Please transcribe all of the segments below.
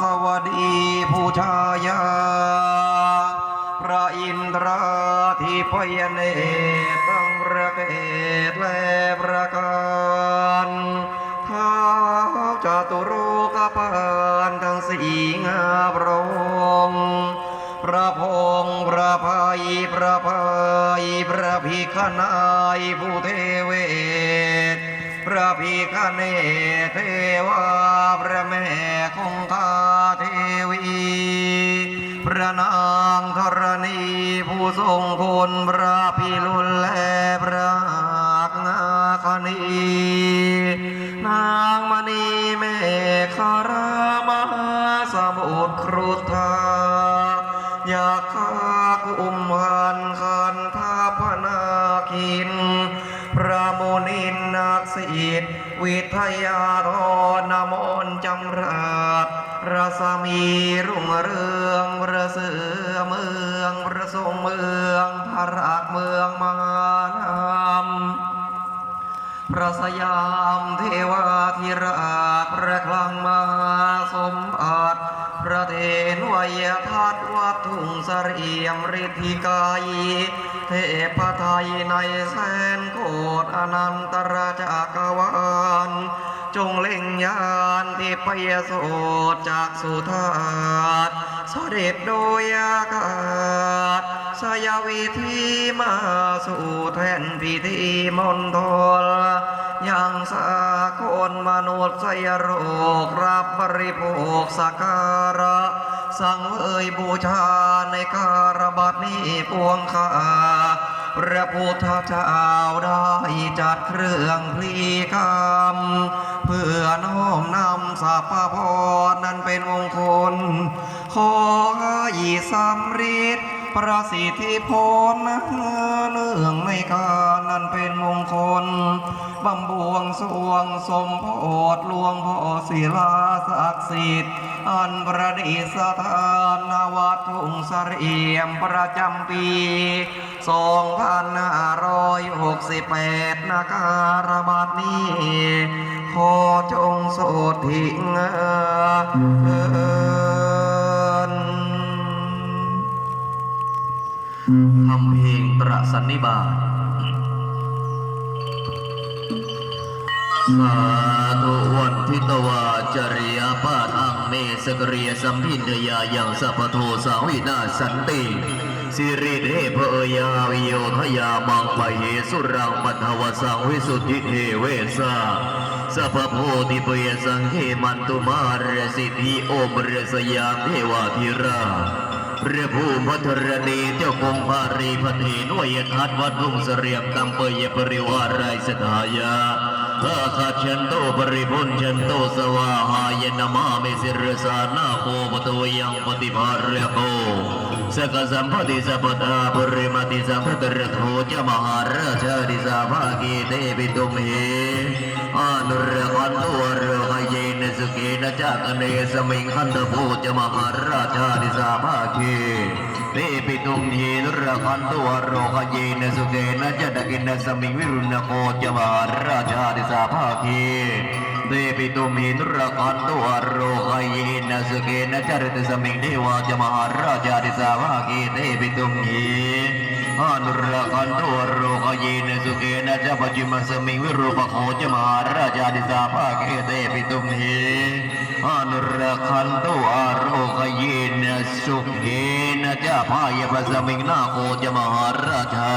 สวัสดีผู้ชายา พระอินทราที่พยเนตรตั้งระเกตและประการท้าวจตุโรกปานทั้งสี่งาพระองค์พระพงษ์พระภัยพระภัยพระพิคณายผู้เทเว ระพิคเนเทวาพระแม่คงคาเทวี พระนางธรณีผู้ทรงคุณพระพิรุณและพระนาคณีนางมณีเมฆารามหาสมุทรครุฑายาคา กศิษย์วิทยารนมนจำราดรัศมีรุ่งเรืองประเสือเมืองประทรงเมืองพระรักเมืองมานามพระสยามเทวาธิราชพระคลังมหาสมบัติพระเทนวยทัตวัดทุ่งเสรียมฤทธิกายเทพไทยในแสนโกดอนันตราจักรวาลจงเล่งยานที่ไปโสดจากสุธาตเด็จโดยอากาศสยวิธีมาสู่แทนพิธีมณฑลยังสากลมนุษย์สยโรครับบริโภคสักการะ สังเวยบูชาในการบัดนี้ปวงข้าพระพุทธเจ้าได้จัดเครื่องพลีกรรม เพื่อน้อมนำสัพพพรนั้นเป็นมงคล ขอให้สำริดประสิทธิผลเนื่องในการนั้นเป็นมงคลบำบวงสวงสมโพธหลวงพ่อศิลาศักดิ์สิทธิ์ อันประดิษฐานณวัดทุ่งเสรียมประจำปี2568นาการบัดนี้ขอจงโสถิงเอินทำเพลงประสันนิบาต สาธุวันทิตวาจริยาปาทังเมสกเรียสัมพินทยายังสัพโทสาวินาสันติสิริเดพเอยาวิโยทยามังปะเหสุรังปัทวสังวิสุทธิเทเวสาสัพโพธิปยสังเขมันตุมารสิทธิโอมเรสยามเทวาธิราพระผู้พัทรณีเจ้าคงพารีพันเทนวยทัดวัดรุ่งเสรียมตำเปยปริวารายสัตปริพุนชันโตสวายา มาเมสิรสานาโคปตวยังปฏิภา เรโกสกสัมปติสัพตาปริมาติสัมปตระโทจมหาราชาดิสาภากีเตปิตุมเหอานุรกันตัวเรหเยนสุเกนจามิงคันตโพจมหาราชาดิสาภากีเตปิตุมเหนุรกันตัวโรหเยนสุเกนจัดกินสมิงวิรุณโคจมหาราชาดิสาภากีเตปิตุมเหนุรกันตัวโรหเยนสุเกนจัดสมิงเทวาจมหาราชาดิสาภากีเตปิตุมเหอานุรกันตัวโรคเยนสุเกนจะปัจจิมสมิงวิรูปโคจมหาราชาดิสาภาเกเตปิตุมเห อันุรกันตัวโรคเยนสุเกนจะพายพระสมิงนาโคจมหาราชา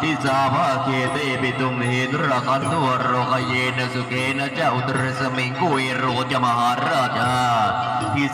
ทิสาภาเกเตปิตุมเหตุรกันตัวโรคเยนสุเกนจะอุตรสมิงกุยโรจมหาราชาทิ